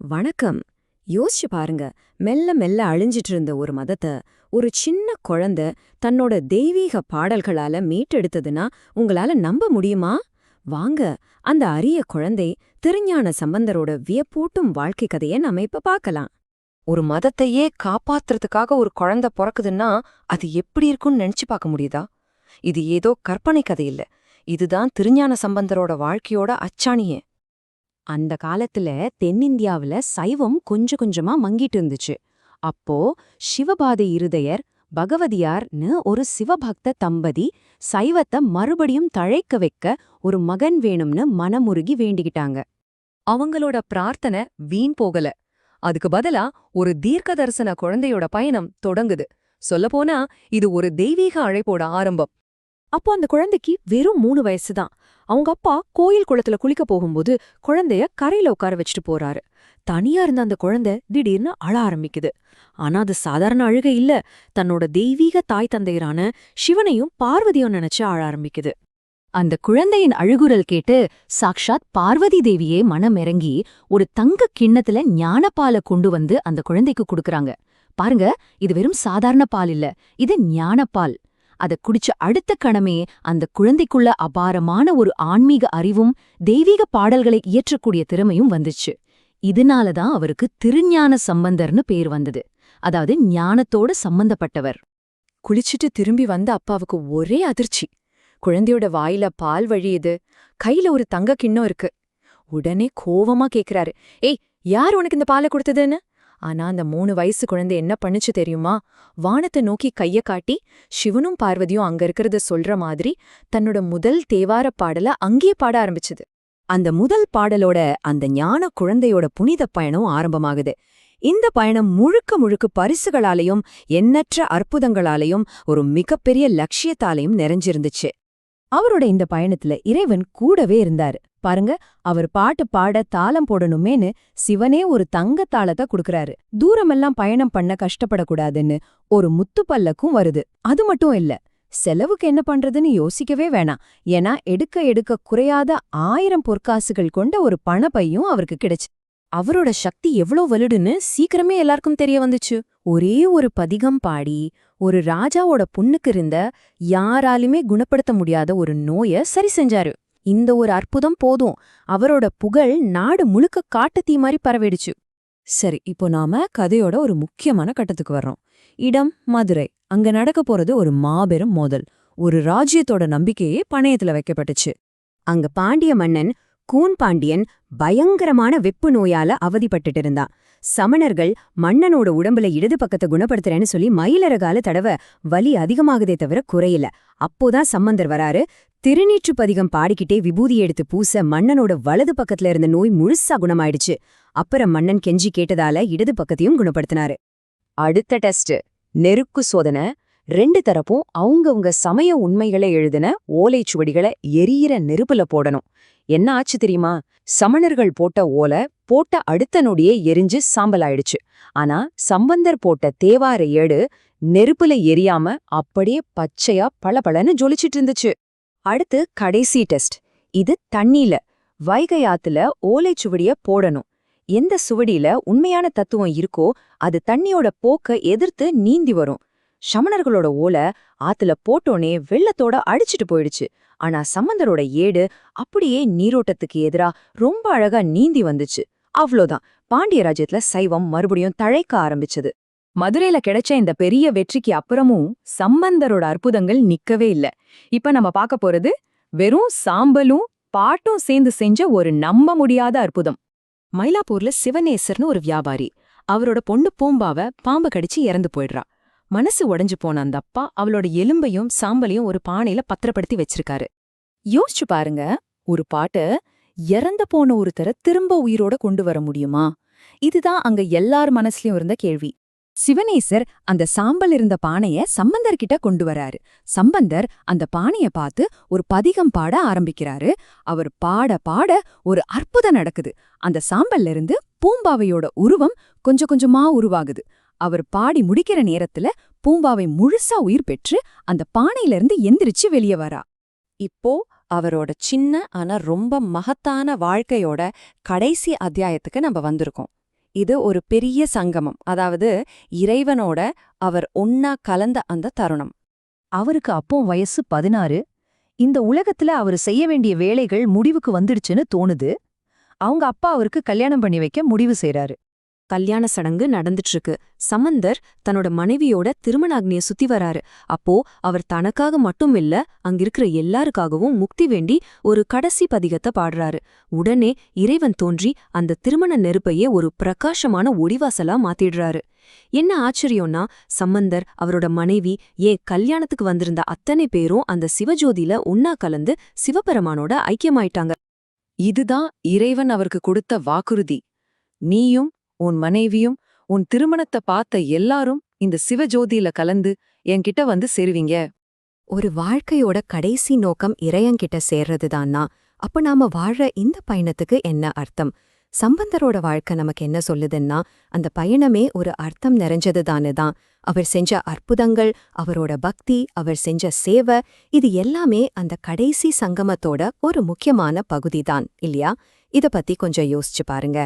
வணக்கம். யோசிச்சு பாருங்க. மெல்ல மெல்ல அழிஞ்சிட்டு இருந்த ஒரு மதத்தை ஒரு சின்ன குழந்த தன்னோட தெய்வீக பாடல்களால மீட்டெடுத்ததுன்னா உங்களால நம்ப முடியுமா? வாங்க அந்த அரிய குழந்தை திருஞான சம்பந்தரோட வியப்பூட்டும் வாழ்க்கை கதையை நம்ம இப்ப பார்க்கலாம் ஒரு மதத்தையே காப்பாத்துறதுக்காக ஒரு குழந்தை பிறக்குதுன்னா அது எப்படி இருக்கும்னு நினைச்சு பார்க்க முடியுதா? இது ஏதோ கற்பனை கதை இல்ல. இதுதான் திருஞான சம்பந்தரோட வாழ்க்கையோட அச்சாணியே. அந்த காலத்துல தென்னிந்தியாவுல சைவம் கொஞ்சம் கொஞ்சமா மங்கிட்டு இருந்துச்சு. அப்போ சிவபாத இருதயர் பகவதியார்னு ஒரு சிவபக்த தம்பதி சைவத்தை மறுபடியும் தழைக்க வைக்க ஒரு மகன் வேணும்னு மனமுருகி வேண்டிக்கிட்டாங்க. அவங்களோட பிரார்த்தனை வீண் போகல. அதுக்கு பதிலா ஒரு தீர்க்க தரிசன குழந்தையோட பயணம் தொடங்குது. சொல்லப்போனா இது ஒரு தெய்வீக அழைப்போட ஆரம்பம். அப்போ அந்த குழந்தைக்கு வெறும் மூணு வயசுதான். அவங்க அப்பா கோயில் குளத்துல குளிக்க போகும்போது குழந்தைய கரையில உட்கார வச்சுட்டு போறாரு. தனியா இருந்த அந்த குழந்தை திடீர்னு அழ ஆரம்பிக்குது. ஆனா அது சாதாரண அழுகை இல்ல. தன்னோட தெய்வீக தாய் தந்தையரான சிவனையும் பார்வதியும் நினைச்சு அழ ஆரம்பிக்குது. அந்த குழந்தையின் அழுகுரல் கேட்டு சாக்ஷாத் பார்வதி தேவியே மனமிறங்கி ஒரு தங்க கிண்ணத்துல ஞானப்பால கொண்டு வந்து அந்த குழந்தைக்கு கொடுக்கறாங்க. பாருங்க இது வெறும் சாதாரண பால் இல்ல. இது ஞானப்பால் அத குடிச்ச அடுத்த கணமே அந்த குழந்தைக்குள்ள அபாரமான ஒரு ஆன்மீக அறிவும் தெய்வீக பாடல்களை இயற்றக்கூடிய திறமையும் வந்துச்சு. இதனாலதான் அவருக்கு திருஞான சம்பந்தர்னு பேர் வந்தது. அதாவது ஞானத்தோட சம்பந்தப்பட்டவர். குளிச்சுட்டு திரும்பி வந்த அப்பாவுக்கு ஒரே அதிர்ச்சி. குழந்தையோட வாயில பால் வழியுது. கையில ஒரு தங்க கிண்ணம் இருக்கு. உடனே கோவமா கேக்குறாரு. ஏய் யார் உனக்கு இந்த பாலை கொடுத்ததுன்னு? ஆனா அந்த மூணு வயசு குழந்தை என்ன பண்ணுச்சு தெரியுமா? வானத்தை நோக்கி கைய காட்டி சிவனும் பார்வதியும் அங்க இருக்கிறத சொல்ற மாதிரி தன்னோட முதல் தேவார பாடல அங்கேயே பாட ஆரம்பிச்சது. அந்த முதல் பாடலோட அந்த ஞான குழந்தையோட புனித பயணம் ஆரம்பமாகுது. இந்த பயணம் முழுக்க முழுக்க பரிசுகளாலையும் எண்ணற்ற அற்புதங்களாலையும் ஒரு மிகப்பெரிய லட்சியத்தாலையும் நிறைஞ்சிருந்துச்சு. அவரோட இந்த பயணத்துல இறைவன் கூடவே இருந்தாரு. பாருங்க அவர் பாட்டு பாட தாளம் போடணுமேனு சிவனே ஒரு தங்க தாளத்தை குடுக்கறாரு. தூரமெல்லாம் பயணம் பண்ண கஷ்டப்படக்கூடாதுன்னு ஒரு முத்துப்பல்லக்கும் வருது. அது மட்டும் இல்ல செலவுக்கு என்ன பண்றதுன்னு யோசிக்கவே வேணாம். ஏன்னா எடுக்க எடுக்க குறையாத ஆயிரம் பொற்காசுகள் கொண்ட ஒரு பணப்பையும் அவருக்கு கிடைச்சு. அவரோட சக்தி எவ்வளோ வலுடுன்னு சீக்கிரமே எல்லாருக்கும் தெரிய வந்துச்சு. ஒரே ஒரு பதிகம் பாடி ஒரு ராஜாவோட புண்ணுக்கு இருந்த யாராலுமே குணப்படுத்த முடியாத ஒரு நோய சரி செஞ்சாரு. இந்த ஒரு அற்புதம் போதும். அவரோட புகழ் நாடு முழுக்க காட்டுத்தீ மாதிரி பரவிடுச்சு. சரி இப்போ நாம கதையோட ஒரு முக்கியமான கட்டத்துக்கு வர்றோம். இடம் மதுரை. அங்க நடக்க போறது ஒரு மாபெரும் மோதல். ஒரு ராஜ்யத்தோட நம்பிக்கையே பணயத்துல வைக்கப்பட்டுச்சு. அங்க பாண்டிய மன்னன் கூன் பாண்டியன் பயங்கரமான வெப்பு நோயால அவதிப்பட்டுட்டு இருந்தான் சமணர்கள் மன்னனோட உடம்புல இடது பக்கத்தை குணப்படுத்துறேன்னு சொல்லி மயிலரகால தடவை வலி அதிகமாகுதே தவிர குறையல. அப்போதான் சம்பந்தர் வராரு. திருநீற்று பதிகம் பாடிக்கிட்டே விபூதி எடுத்து பூச மன்னனோட வலது பக்கத்துல இருந்த நோய் முழுசா குணமாயிடுச்சு. அப்புறம் மன்னன் கெஞ்சி கேட்டதால இடது பக்கத்தையும் குணப்படுத்தினாரு. அடுத்த டெஸ்ட். நெருக்கு சோதனை. ரெண்டு தரப்பும் அவங்கவங்க சமய உண்மைகளை எழுதின ஓலைச்சுவடிகளை எரியிற நெருப்புல போடணும். என்ன ஆச்சு தெரியுமா? சமணர்கள் போட்ட ஓலை போட்ட அடுத்த நொடியே எரிஞ்சு சாம்பலாயிடுச்சு. ஆனா சம்பந்தர் போட்ட தேவார ஏடு நெருப்புல எரியாம அப்படியே பச்சையா பளபளன்னு ஜொலிச்சிட்டு இருந்துச்சு. அடுத்து கடைசி டெஸ்ட். இது தண்ணில வைகை ஆத்துல ஓலைச்சுவடிய போடணும். எந்த சுவடியில உண்மையான தத்துவம் இருக்கோ அது தண்ணியோட போக்க எதிர்த்து நீந்தி வரும். சமணர்களோட ஓலை ஆத்துல போட்டோனே வெள்ளத்தோட அடிச்சிட்டு போயிடுச்சு. ஆனா சம்பந்தரோட ஏடு அப்படியே நீரோட்டத்துக்கு எதிரா ரொம்ப அழகா நீந்தி வந்துச்சு. அவ்வளோதான் பாண்டிய ராஜ்யத்துல சைவம் மறுபடியும் தழைக்க ஆரம்பிச்சது. மதுரையில கிடைச்ச இந்த பெரிய வெற்றிக்கு அப்புறமும் சம்பந்தரோட அற்புதங்கள் நிக்கவே இல்ல. இப்ப நம்ம பார்க்க போறது வெறும் சாம்பலும் பாட்டும் சேர்ந்து செஞ்ச ஒரு நம்ப முடியாத அற்புதம். மயிலாப்பூர்ல சிவநேசர்னு ஒரு வியாபாரி அவரோட பொண்ணு பூம்பாவ பாம்பு கடிச்சு இறந்து போயிடுறா. மனசு உடைஞ்சு போன அந்த அப்பா அவளோட எலும்பையும் சாம்பலையும் ஒரு பானையில பத்திரப்படுத்தி வச்சிருக்காரு. யோசிச்சு பாருங்க ஒரு பாட்டு இறந்து போன ஒருத்தரை திரும்ப உயிரோட கொண்டு வர முடியுமா? இதுதான் அங்க எல்லார் மனசுலயும் இருந்த கேள்வி. சிவனேசர் அந்த சாம்பல் இருந்த பானைய சம்பந்தர்கிட்ட கொண்டு வராரு. சம்பந்தர் அந்த பானைய பார்த்து ஒரு பதிகம் பாட ஆரம்பிக்கிறாரு. அவர் பாட பாட ஒரு அற்புதம் நடக்குது. அந்த சாம்பல்ல இருந்து பூம்பாவையோட உருவம் கொஞ்சம் கொஞ்சமா உருவாகுது. அவர் பாடி முடிக்கிற நேரத்துல பூம்பாவை முழுசா உயிர் பெற்று அந்த பானையிலிருந்து எந்திரிச்சு வெளியே வரா. இப்போ அவரோட சின்ன ஆனா ரொம்ப மகத்தான வாழ்க்கையோட கடைசி அத்தியாயத்துக்கு நம்ம வந்திருக்கோம். இது ஒரு பெரிய சங்கமம். அதாவது இறைவனோட அவர் ஒன்னா கலந்த அந்த தருணம். அவருக்கு அப்போ வயசு பதினாறு. இந்த உலகத்துல அவர் செய்ய வேண்டிய வேலைகள் முடிவுக்கு வந்துடுச்சுன்னு தோணுது. அவங்க அப்பா அவருக்கு கல்யாணம் பண்ணி வைக்க முடிவு செய்றாரு. கல்யாண சடங்கு நடந்துட்டு இருக்கு சமந்தர் தன்னோட மனைவியோட திருமணாக்னிய சுத்தி வராரு. அப்போ அவர் தனக்காக மட்டும் இல்ல அங்கிருக்கிற எல்லாருக்காகவும் முக்தி வேண்டி ஒரு கடைசி பதிகத்தை பாடுறாரு. உடனே இறைவன் தோன்றி அந்த திருமண நெருப்பையே ஒரு பிரகாசமான ஒடிவாசலா மாத்திடுறாரு. என்ன ஆச்சரியம்னா சம்பந்தர் அவரோட மனைவி ஏன் கல்யாணத்துக்கு வந்திருந்த அத்தனை பேரும் அந்த சிவஜோதியில ஒன்னா கலந்து சிவபெருமானோட ஐக்கியமாயிட்டாங்க. இதுதான் இறைவன் அவருக்கு கொடுத்த வாக்குறுதி. நீயும் உன் மனைவியும் உன் திருமணத்தை பார்த்த எல்லாரும் இந்த சிவஜோதியில கலந்து என்கிட்ட வந்து சேருவீங்க. ஒரு வாழ்க்கையோட கடைசி நோக்கம் இறையங்கிட்ட சேர்றதுதான்னா அப்ப நாம வாழ இந்த பயணத்துக்கு என்ன அர்த்தம்? சம்பந்தரோட வாழ்க்கை நமக்கு என்ன சொல்லுதுன்னா அந்த பயணமே ஒரு அர்த்தம் நிறைஞ்சதுதானு தான். அவர் செஞ்ச அற்புதங்கள் அவரோட பக்தி அவர் செஞ்ச சேவை இது எல்லாமே அந்த கடைசி சங்கமத்தோட ஒரு முக்கியமான பகுதிதான் இல்லையா? இத பத்தி கொஞ்சம் யோசிச்சு பாருங்க.